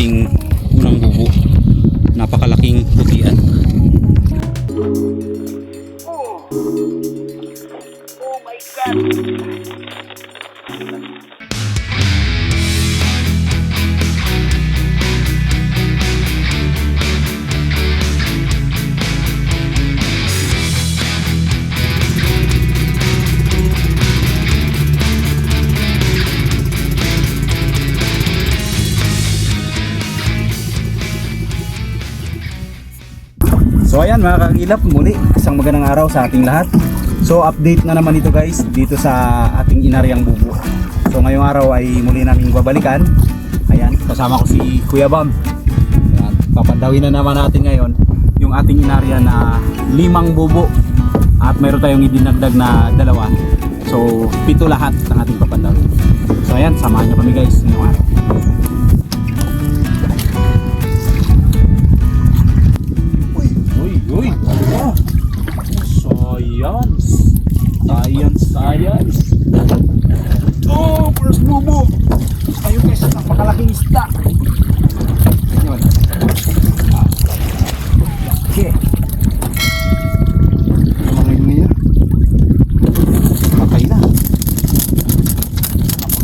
ating So ayan mga kagilap, muli isang magandang araw sa ating lahat. So update na naman ito guys dito sa ating inaryang bubo. So ngayong araw ay muli namin babalikan. Ayan, kasama ko si Kuya Bam. Ayan, papandawin na naman natin ngayon yung ating inarya na limang bubo. At mayroon tayong idinagdag na dalawa. So pito lahat ng ating papandawin. So ayan, samahan nyo kami guys ngayong araw. Science. Oh, first bubo. Ayun guys, napakalaking isda. Yun. Okay. Kumain niya. Patay na.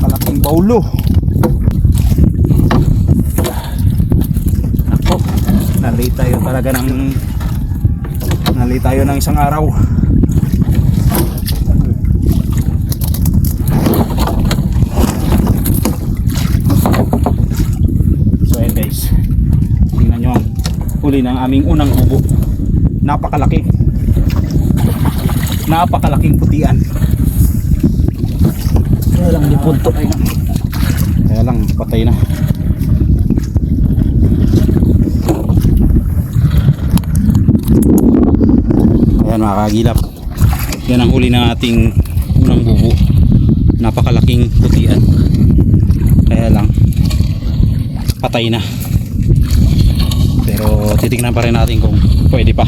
Napakalaking baulo. Ako, nalate tayo talaga ng nalate tayo ng isang araw. So ayan guys, tingnan nyo ang huli ng aming unang bubo. Napakalaki. Napakalaking putian. Kaya lang punto. Kaya lang patay na. Ayan mga kagilap. Yan ang huli ng ating unang bubo. Napakalaking putian. Kaya lang patay na. Pero titingnan pa rin natin kung pwede pa.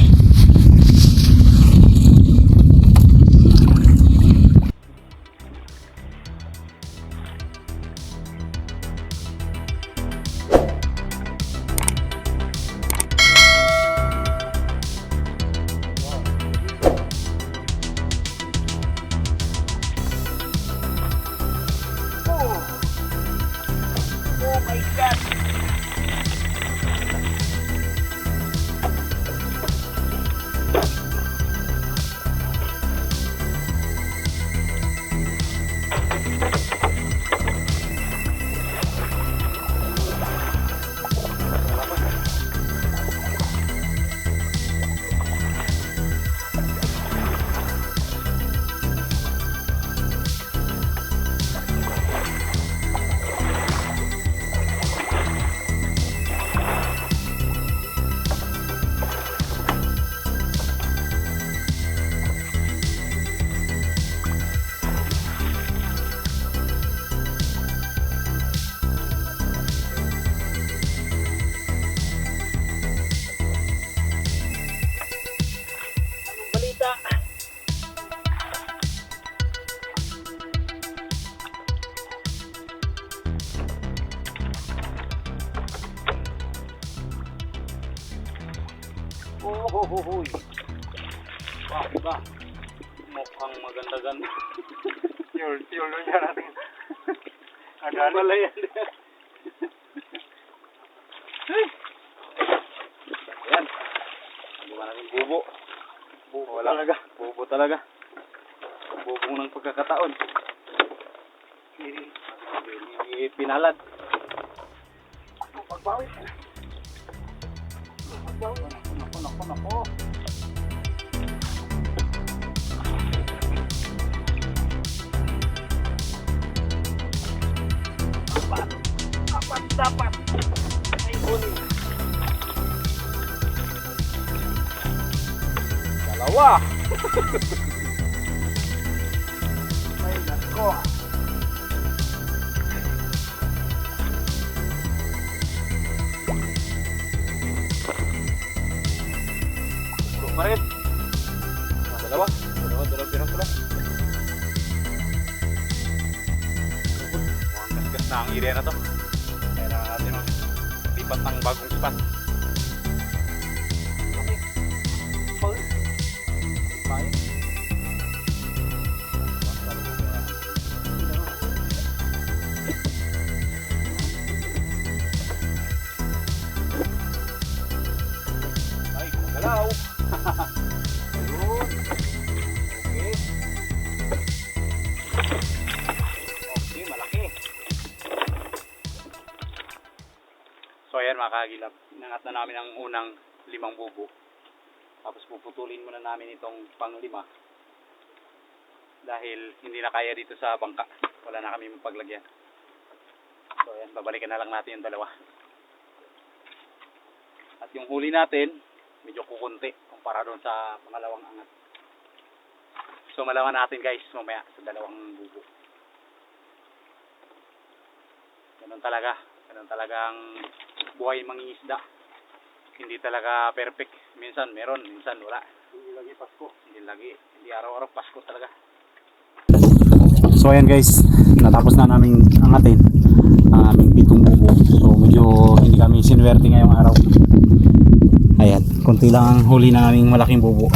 Oh, Wah, ba? Mukhang maganda-ganda. Yul, yul yan natin. Ano pala yan? Ayan. Gawa natin bubo. Bubo talaga. Bubo talaga. Bubo ng pagkakataon. Pinalad. Pagbawi. Pagbawi. Nako, nako, nako. Dapat, dapat. Ay, huli. Dalawa. Na ang area na to. Natin tip. maglipat ng bagong spot. Ayan mga kagilap, inangat na namin ang unang limang bubo. Tapos puputulin muna namin itong panglima. Dahil hindi na kaya dito sa bangka. Wala na kami mapaglagyan. So ayan, babalikan na lang natin yung dalawa. At yung huli natin, medyo kukunti kumpara doon sa pangalawang angat. So malaman natin guys mamaya sa dalawang bubo. Ganun talaga. Ganun talagang buhay mangingisda. Hindi talaga perfect. Minsan meron, minsan wala. Hindi lagi Pasko. Hindi lagi. Hindi araw-araw Pasko talaga. So ayan guys, natapos na namin angatin ang aming pitong bubo. So medyo hindi kami sinuwerte ngayong araw. Ayan, konti lang ang huli ng aming malaking bubo.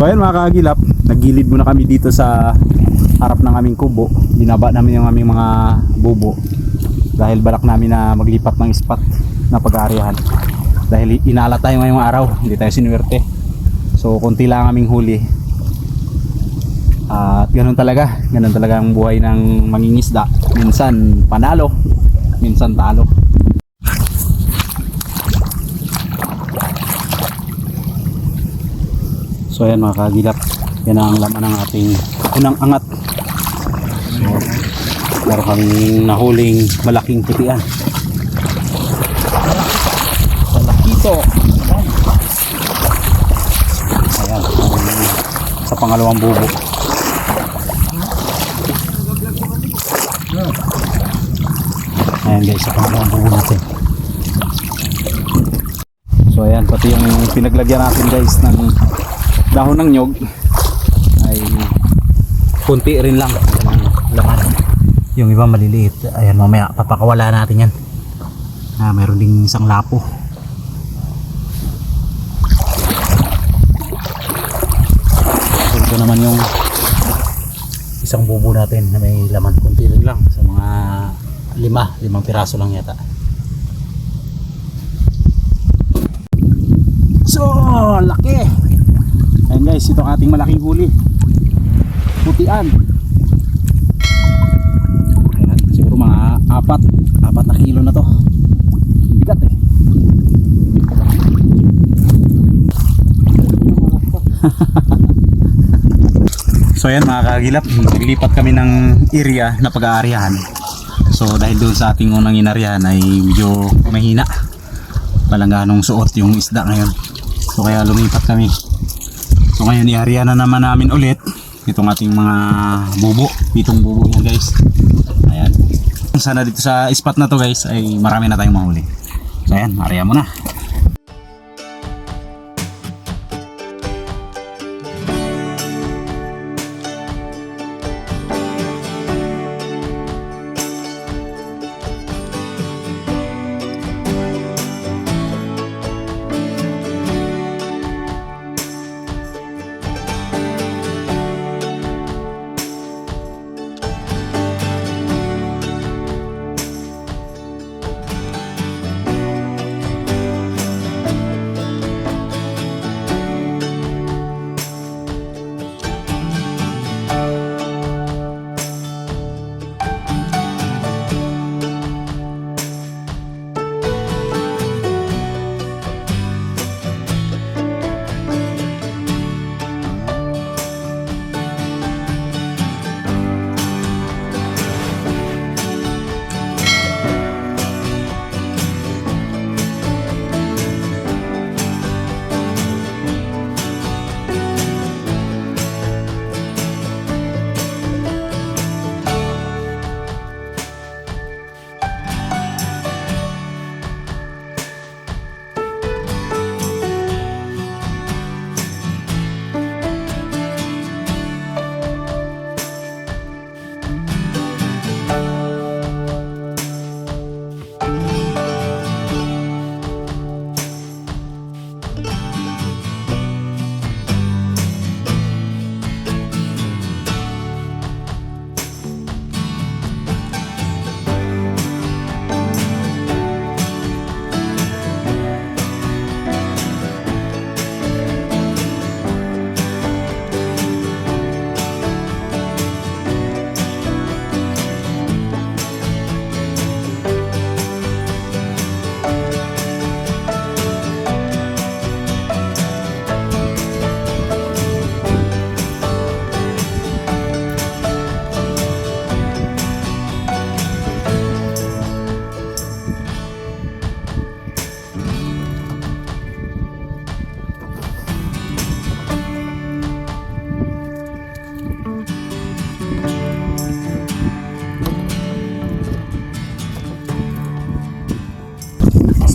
So ayan mga kagilap, naggilid muna kami dito sa harap ng aming kubo. Binaba namin yung aming mga bubo dahil balak namin na maglipat ng spot na pag-aarihan. Dahil inala tayo ngayong araw, hindi tayo sinuwerte. So konti lang ang aming huli. At ganun talaga, ganun talaga ang buhay ng mangingisda. Minsan panalo, minsan talo. So ayan mga kagilap, yan ang laman ng ating unang angat. So, meron kaming nahuling malaking putian. Malakito. Ayan, sa pangalawang bubo. Ayan guys, sa pangalawang bubo natin. So ayan, pati yung pinaglagyan natin guys ng dahon ng nyog ay kunti rin lang ang laman. Yung iba maliliit. Ayan, mamaya papakawala natin yan. Ah, meron ding isang lapo. Ito naman yung isang bubo natin na may laman kunti rin lang sa mga lima, limang piraso lang yata. So, laki. Guys, ito ang ating malaking huli. Putian. Ayan, siguro mga apat, apat na kilo na to. Bigat eh. so ayan mga kagilap, naglipat kami ng area na pag-aarihan. So dahil doon sa ating unang inarihan ay medyo mahina. Walang ganong suot yung isda ngayon. So kaya lumipat kami. So ngayon iarihan na naman namin ulit itong ating mga bubo, pitong bubo yan guys. Ayan. Sana dito sa spot na to guys ay marami na tayong mahuli. So ayan, arihan mo na.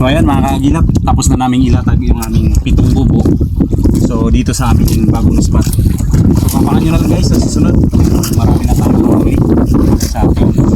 So ayan mga kagilap, tapos na naming ilatag yung aming pitong bubo. So dito sa aming bagong spot. So papakan nyo na lang guys sa susunod. Marami na huli sa ating